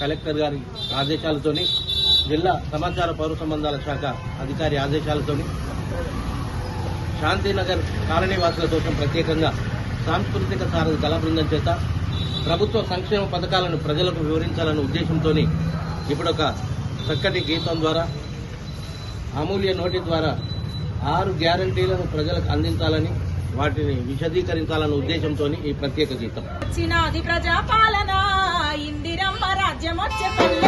Collector గారి ఆదేశాలతోని జిల్లా సమాచార పౌర సంబంధాల శాఖ అధికారి ఆదేశాలతోని శాంతినగర్ కాలనీవాసుల కోసం ప్రత్యేకంగా సాంస్కృతిక సారథి కళా బృందం చేత ప్రభుత్వ సంక్షేమ పథకాలను ప్రజలకు వివరించాలన్న ఉద్దేశంతో ఇప్పుడు ఒక చక్కటి గీతం ద్వారా అమూల్య నోటి ద్వారా ఆరు గ్యారంటీలను ప్రజలకు అందించాలని వాటిని విశదీకరించాలన్న ఉద్దేశంతో ఈ ప్రత్యేక గీతం. Not different.